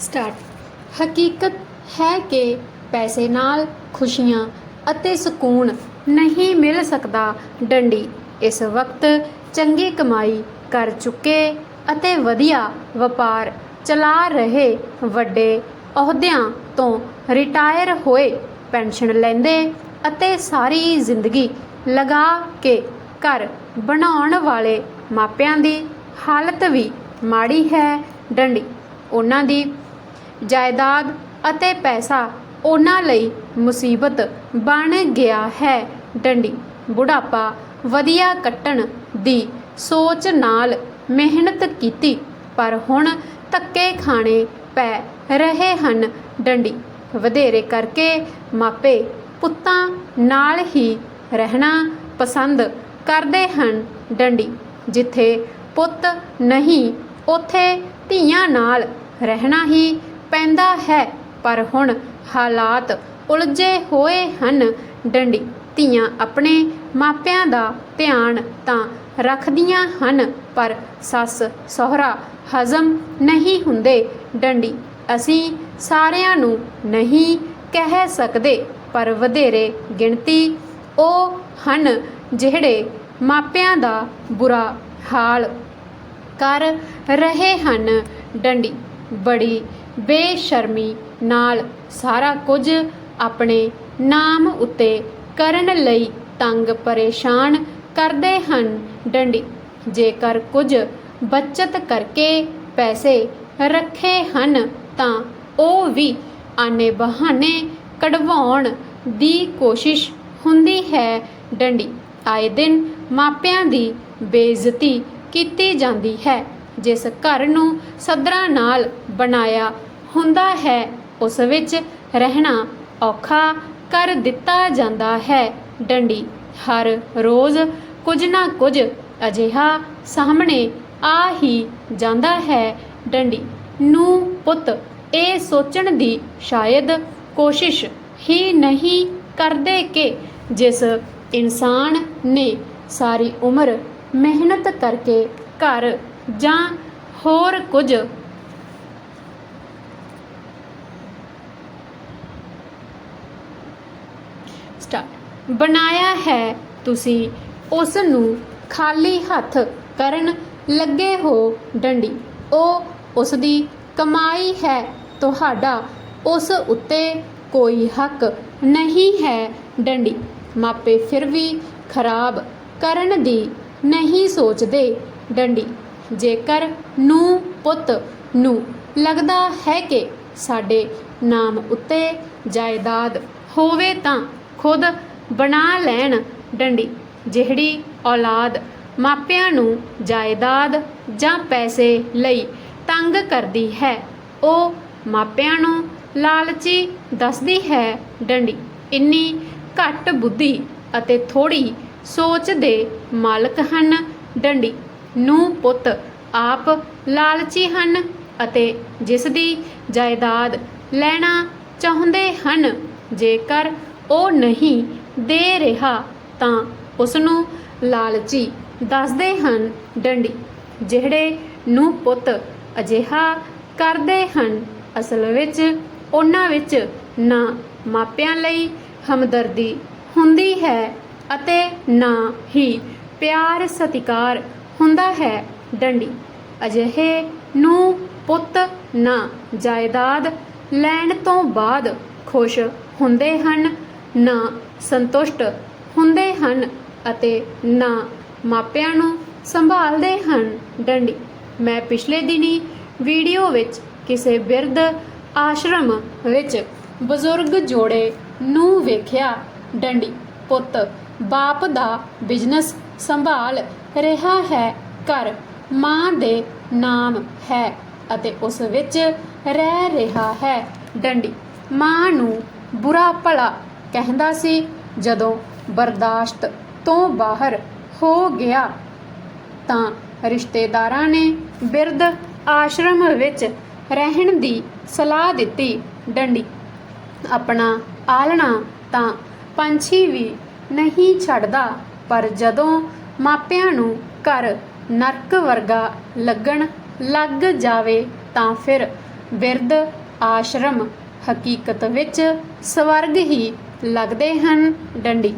Start. ਹਕੀਕਤ ਹੈ ਕਿ ਪੈਸੇ ਨਾਲ ਖੁਸ਼ੀਆਂ ਅਤੇ ਸਕੂਨ ਨਹੀਂ ਮਿਲ ਸਕਦਾ ਡੰਡੀ। ਇਸ ਵਕਤ ਚੰਗੀ ਕਮਾਈ ਕਰ ਚੁੱਕੇ ਅਤੇ ਵਧੀਆ ਵਪਾਰ ਚਲਾ ਰਹੇ ਵੱਡੇ ਅਹੁਦਿਆਂ ਤੋਂ ਰਿਟਾਇਰ ਹੋਏ ਪੈਨਸ਼ਨ ਲੈਂਦੇ ਅਤੇ ਸਾਰੀ ਜ਼ਿੰਦਗੀ ਲਗਾ ਕੇ ਘਰ ਬਣਾਉਣ ਵਾਲੇ ਮਾਪਿਆਂ ਦੀ ਹਾਲਤ ਵੀ ਮਾੜੀ ਹੈ। ਡੰਡੀ, ਉਹਨਾਂ ਦੀ ਜਾਇਦਾਦ ਅਤੇ ਪੈਸਾ ਉਹਨਾਂ ਲਈ ਮੁਸੀਬਤ ਬਣ ਗਿਆ ਹੈ। ਡੰਡੀ, ਬੁਢਾਪਾ ਵਧੀਆ ਕੱਟਣ ਦੀ ਸੋਚ ਨਾਲ ਮਿਹਨਤ ਕੀਤੀ, ਪਰ ਹੁਣ ਧੱਕੇ ਖਾਣੇ ਪੈ ਰਹੇ ਹਨ। ਡੰਡੀ, ਵਧੇਰੇ ਕਰਕੇ ਮਾਪੇ ਪੁੱਤਾਂ ਨਾਲ ਹੀ ਰਹਿਣਾ ਪਸੰਦ ਕਰਦੇ ਹਨ। ਡੰਡੀ, ਜਿੱਥੇ ਪੁੱਤ ਨਹੀਂ, ਉੱਥੇ ਧੀਆਂ ਨਾਲ ਰਹਿਣਾ ਹੀ ਪੈਂਦਾ ਹੈ, ਪਰ ਹੁਣ ਹਾਲਾਤ ਉਲਝੇ ਹੋਏ ਹਨ। ਡੰਡੀ ਧੀਆਂ ਆਪਣੇ ਮਾਪਿਆਂ ਦਾ ਧਿਆਨ ਤਾਂ ਰੱਖਦੀਆਂ ਹਨ, ਪਰ ਸੱਸ, ਸਹੁਰਾ ਹਜ਼ਮ ਨਹੀਂ ਹੁੰਦੇ। ਡੰਡੀ, ਅਸੀਂ ਸਾਰਿਆਂ ਨੂੰ ਨਹੀਂ ਕਹਿ ਸਕਦੇ, ਪਰ ਵਧੇਰੇ ਗਿਣਤੀ ਉਹ ਹਨ ਜਿਹੜੇ ਮਾਪਿਆਂ ਦਾ ਬੁਰਾ ਹਾਲ ਕਰ ਰਹੇ ਹਨ। ਡੰਡੀ ਬੜੀ ਬੇਸ਼ਰਮੀ ਨਾਲ ਸਾਰਾ ਕੁਝ ਆਪਣੇ ਨਾਮ ਉੱਤੇ ਕਰਨ ਲਈ ਤੰਗ ਪਰੇਸ਼ਾਨ ਕਰਦੇ ਹਨ। ਡੰਡੀ, ਜੇਕਰ ਕੁਝ ਬਚਤ ਕਰਕੇ ਪੈਸੇ ਰੱਖੇ ਹਨ, ਤਾਂ ਉਹ ਵੀ ਆਨੇ ਬਹਾਨੇ ਕਢਵਾਉਣ ਦੀ ਕੋਸ਼ਿਸ਼ ਹੁੰਦੀ ਹੈ। ਡੰਡੀ, ਆਏ ਦਿਨ ਮਾਪਿਆਂ ਦੀ ਬੇਇੱਜ਼ਤੀ ਕੀਤੀ ਜਾਂਦੀ ਹੈ, ਜਿਸ ਘਰ ਨੂੰ ਸਦਰਾਂ ਨਾਲ ਬਣਾਇਆ ਹੁੰਦਾ ਹੈ, ਉਸ ਵਿੱਚ ਰਹਿਣਾ ਔਖਾ ਕਰ ਦਿੱਤਾ ਜਾਂਦਾ ਹੈ। ਡੰਡੀ ਹਰ ਰੋਜ਼ ਕੁਝ ਨਾ ਕੁਝ ਅਜਿਹਾ ਸਾਹਮਣੇ ਆ ਹੀ ਜਾਂਦਾ ਹੈ। ਡੰਡੀ ਨੂੰ ਪੁੱਤ, ਇਹ ਸੋਚਣ ਦੀ ਸ਼ਾਇਦ ਕੋਸ਼ਿਸ਼ ਹੀ ਨਹੀਂ ਕਰਦੇ ਕਿ ਜਿਸ ਇਨਸਾਨ ਨੇ ਸਾਰੀ ਉਮਰ ਮਿਹਨਤ ਕਰਕੇ ਘਰ ਜਾਂ ਹੋਰ ਕੁਝ ਸਟਾਰਟ ਬਣਾਇਆ ਹੈ। ਤੁਸੀਂ ਉਸ ਨੂੰ ਖਾਲੀ ਹੱਥ ਕਰਨ ਲੱਗੇ ਹੋ, ਡੰਡੀ। ਉਹ ਉਸ ਦੀ ਕਮਾਈ ਹੈ। ਤੁਹਾਡਾ ਉਸ ਉੱਤੇ ਕੋਈ ਹੱਕ ਨਹੀਂ ਹੈ, ਡੰਡੀ। ਮਾਪੇ ਫਿਰ ਵੀ ਖਰਾਬ ਕਰਨ ਦੀ ਨਹੀਂ ਸੋਚਦੇ, ਡੰਡੀ। ਜੇਕਰ ਨੂੰ ਪੁੱਤ ਨੂੰ ਲੱਗਦਾ ਹੈ ਕਿ ਸਾਡੇ ਨਾਮ ਉੱਤੇ ਜਾਇਦਾਦ ਹੋਵੇ ਤਾਂ ਖੁਦ ਬਣਾ ਲੈਣ ਡੰਡੀ। ਜਿਹੜੀ ਔਲਾਦ ਮਾਪਿਆਂ ਨੂੰ ਜਾਇਦਾਦ ਜਾਂ ਪੈਸੇ ਲਈ ਤੰਗ ਕਰਦੀ ਹੈ, ਉਹ ਮਾਪਿਆਂ ਨੂੰ ਲਾਲਚੀ ਦੱਸਦੀ ਹੈ ਡੰਡੀ। ਇੰਨੀ ਘੱਟ ਬੁੱਧੀ ਅਤੇ ਥੋੜੀ ਸੋਚ ਦੇ ਮਾਲਕ ਹਨ ਡੰਡੀ। ਨੂੰ ਪੁੱਤ ਆਪ ਲਾਲਚੀ ਹਨ ਅਤੇ ਜਿਸ ਦੀ ਜਾਇਦਾਦ ਲੈਣਾ ਚਾਹੁੰਦੇ ਹਨ, ਜੇਕਰ ਉਹ ਨਹੀਂ ਦੇ ਰਿਹਾ ਤਾਂ ਉਸ ਨੂੰ ਲਾਲਚੀ ਦੱਸਦੇ ਹਨ ਡੰਡੀ, ਜਿਹੜੇ ਨੂੰ ਪੁੱਤ ਅਜਿਹਾ ਕਰਦੇ ਹਨ। ਅਸਲ ਵਿੱਚ ਉਹਨਾਂ ਵਿੱਚ ਨਾ ਮਾਪਿਆਂ ਲਈ ਹਮਦਰਦੀ ਹੁੰਦੀ ਹੈ ਅਤੇ ਨਾ ਹੀ ਪਿਆਰ ਸਤਿਕਾਰ ਹੁੰਦਾ ਹੈ। ਡੰਡੀ, ਅਜਿਹੇ ਨੂੰ ਪੁੱਤ ਨਾ ਜਾਇਦਾਦ ਲੈਣ ਤੋਂ ਬਾਅਦ ਖੁਸ਼ ਹੁੰਦੇ ਹਨ ਨਾ ਸੰਤੁਸ਼ਟ ਹੁੰਦੇ ਹਨ ਅਤੇ ਨਾ ਮਾਪਿਆਂ ਨੂੰ ਸੰਭਾਲਦੇ ਹਨ। ਡੰਡੀ, ਮੈਂ ਪਿਛਲੇ ਦਿਨੀ ਵੀਡੀਓ ਵਿੱਚ ਕਿਸੇ ਬਿਰਧ ਆਸ਼ਰਮ ਵਿੱਚ ਬਜ਼ੁਰਗ ਜੋੜੇ ਨੂੰ ਵੇਖਿਆ। ਡੰਡੀ, ਪੁੱਤ, ਬਾਪ ਦਾ ਬਿਜ਼ਨਸ ਸੰਭਾਲ ਰਿਹਾ ਹੈ। ਘਰ ਮਾਂ ਦੇ ਨਾਮ ਹੈ ਅਤੇ ਉਸ ਵਿੱਚ ਰਹਿ ਰਿਹਾ ਹੈ। ਡੰਡੀ, ਮਾਂ ਨੂੰ ਬੁਰਾ ਭਲਾ ਕਹਿੰਦਾ ਸੀ, ਜਦੋਂ ਬਰਦਾਸ਼ਤ ਤੋਂ ਬਾਹਰ ਹੋ ਗਿਆ ਤਾਂ ਰਿਸ਼ਤੇਦਾਰਾਂ ਨੇ ਬਿਰਧ ਆਸ਼ਰਮ ਵਿੱਚ ਰਹਿਣ ਦੀ ਸਲਾਹ ਦਿੱਤੀ। ਡੰਡੀ, ਆਪਣਾ ਆਲਣਾ ਤਾਂ ਪੰਛੀ ਵੀ ਨਹੀਂ ਛੱਡਦਾ, ਪਰ ਜਦੋਂ ਮਾਪਿਆਂ ਨੂੰ ਘਰ ਨਰਕ ਵਰਗਾ ਲੱਗਣ ਲੱਗ ਜਾਵੇ ਤਾਂ ਫਿਰ ਬਿਰਧ ਆਸ਼ਰਮ ਹਕੀਕਤ ਵਿੱਚ ਸਵਰਗ ਹੀ ਲੱਗਦੇ ਹਨ ਡੰਡੀ।